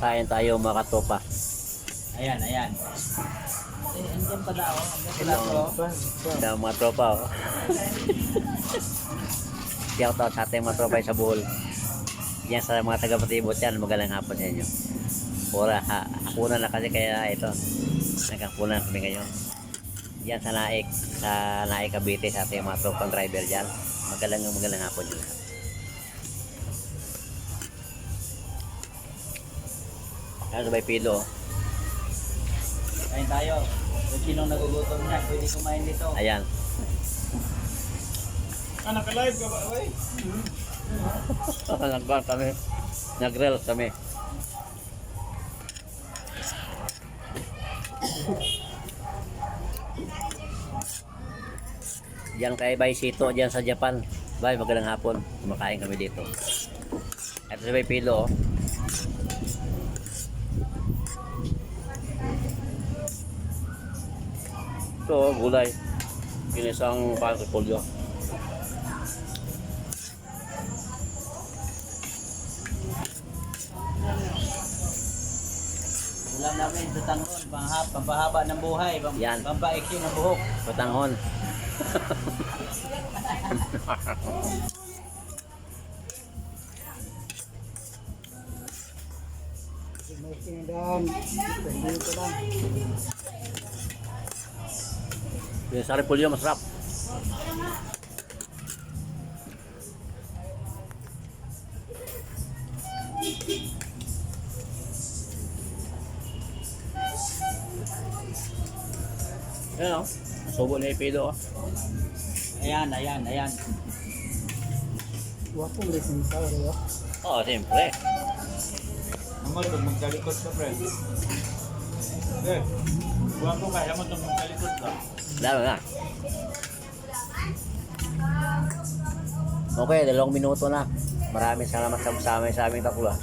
Kain tayo mga katopa. Ayan, ayan. Eh, andyan pala ako. Andyan pala ako. Sa mga tropa. Oh. Shout out sa ating mga tropa sa Bohol. Yan sa mga taga-patibot yan. Magalang hapon sa inyo. Pura, ha, hapunan na kasi kaya ito. Nagkapunan kami ngayon. Yan sa Naik. Sa Naik Cavite sa ating mga tropang driver dyan. Magalang magalang hapon yun. Ano ba pilo? Kain tayo. Kung sinong nagugutom niya, pwede kumain dito. Ayan. Ah, naka-live ka ba? Uy. Nagkuhan kami. Nag-grill kami. Diyan kay Bay Sito, diyan sa Japan. Bay, magandang hapon. Kumakain kami dito. Ito si Bay Pilo. oh. Ito, gulay. Ginisang pangkapulyo. Ulam namin sa tangon, panghap, pampahaba ng buhay, pam, Yan. pampaiksi ng buhok. Patanghon. May sinadaan. Pwede ko lang. Yung sa repolyo, masarap. Ayan o. Subo na ipido o. Ayan, ayan, ayan. Wapo mo rin sa rin. Oo, siyempre. Naman, pag magkalikot ka, friend. Okay. Guwapo ka, naman itong magkalikot ka. Lalo na. Okay, dalawang minuto na. Maraming salamat sa kasama sa aming takula.